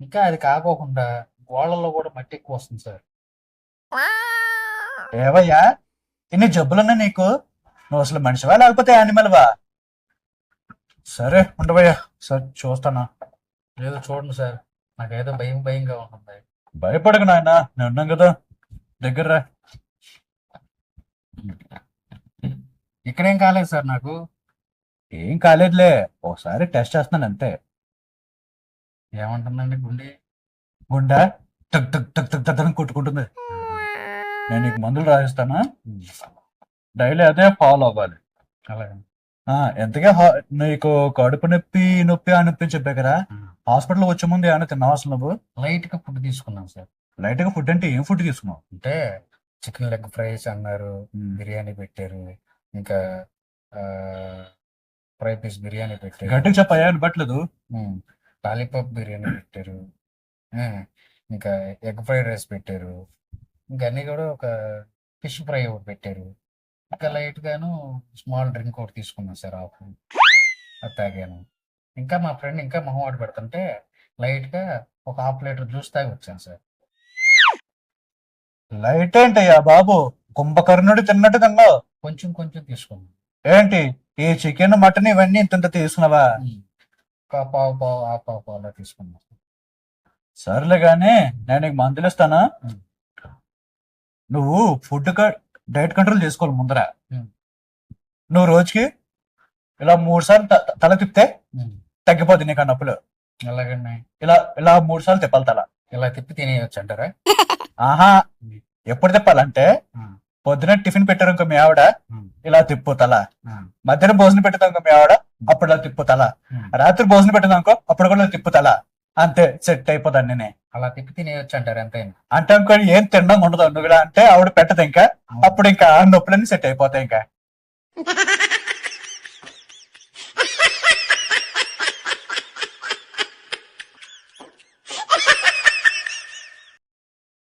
ఇంకా అది కాకోకుండా గోళ్ళల్లో కూడా మట్టి ఎక్కువ వస్తుంది సార్ ఏవయ్యా? ఇన్ని జబ్బులున్నా నీకు? నువ్వు అసలు మనిషివా లేకపోతే యానిమల్వా? సరే ఉండవయ్యా. సరే చూస్తానా. ఏదో చూడండి సార్. నాకేదో భయం భయంగా ఉంటుంది భయపడకు నాయన. నేను ఉన్నాం కదా. దగ్గర రా. ఇక్కడేం కాలేదు సార్ నాకు. ఏం కాలేదులే. ఒకసారి టెస్ట్ చేస్తున్నాను అంతే. ఏమంటుందండి గుండె? గుండె టక్ టక్ టక్ టక్ టక్ అని కొట్టుకుంటుంది. నేను నీకు మందులు రాసిస్తానా? డైలీ అదే ఫాలో అవ్వాలి. అలాగే. ఆ, ఎంతగా నీకు కడుపు నొప్పి నొప్పి అని నొప్పి అని చెప్పా కదా? హాస్పిటల్ వచ్చే ముందు ఏమైనా తిన్నావా అసలు నువ్వు? లైట్గా ఫుడ్ తీసుకున్నాం సార్. లైట్గా ఫుడ్ అంటే ఏం ఫుడ్ తీసుకున్నావు? అంటే చికెన్ లెగ్ ఫ్రైస్ అన్నారు బిర్యానీ పెట్టారు ఇంకా ఫ్రై పీస్ బిర్యానీ పెట్టారు. గట్టిగా చెప్పాయా వినపట్లేదు లాలీపాప్ బిర్యానీ పెట్టారు. ఆ, ఇంకా ఎగ్ ఫ్రైడ్ రైస్ పెట్టారు. ఇంకా అన్ని కూడా ఒక ఫిష్ ఫ్రై ఒకటి పెట్టారు. ఇంకా లైట్ గాను స్మాల్ డ్రింక్ ఒకటి తీసుకున్నాను సార్ ఆఫ్ అది తాగాను. ఇంకా మా ఫ్రెండ్ ఇంకా మొహమాట పెడుతుంటే లైట్గా ఒక హాఫ్ లీటర్ జ్యూస్ తాగి వచ్చాను సార్. లైట్ ఏంటయ్యా బాబు? కుంభకర్ణుడు తిన్నట్టు తిన్నావు. కొంచెం కొంచెం తీసుకున్నాను ఏంటి? ఈ చికెన్ మటన్ ఇవన్నీ ఇంత తీసుకున్నావా? ఒక పావు పావు ఆ పావు పావు అలా తీసుకున్నాను సర్లే గానీ నేను నీకు మందులు ఇస్తానా. నువ్వు ఫుడ్ డైట్ కంట్రోల్ చేసుకోవాలి ముందర. నువ్వు రోజుకి ఇలా మూడు సార్లు తల తిప్పితే. తగ్గిపోద్ది నీకు ఆ నొప్పులు ఎలాగండి ఇలా ఇలా మూడు సార్లు తిప్పాలి తల ఇలా తిప్పి తినేయచ్చు అంటారా ఆహా ఎప్పుడు తిప్పాలంటే. పొద్దున టిఫిన్ పెట్టారు ఇంకో మీ ఆవిడ. ఇలా తిప్పు తల. మధ్యాహ్నం భోజనం పెట్టేదాం ఇంకో మీ ఆవిడ అప్పుడు ఇలా తిప్పు తల ఉమ్. రాత్రి భోజనం పెట్టేదాం అప్పుడు కూడా ఇలా తిప్పు తల అంతే సెట్ అయిపోతాను నేనే. అలా తిప్పి తినేయచ్చు అంటారు ఎంతైనా. అంటే అనుకో ఏం తినడం ఉండదు. నువ్వు అంటే ఆవిడ పెట్టదు ఇంకా. అప్పుడు ఇంకా ఆ నొప్పులన్నీ సెట్ అయిపోతాయి ఇంకా.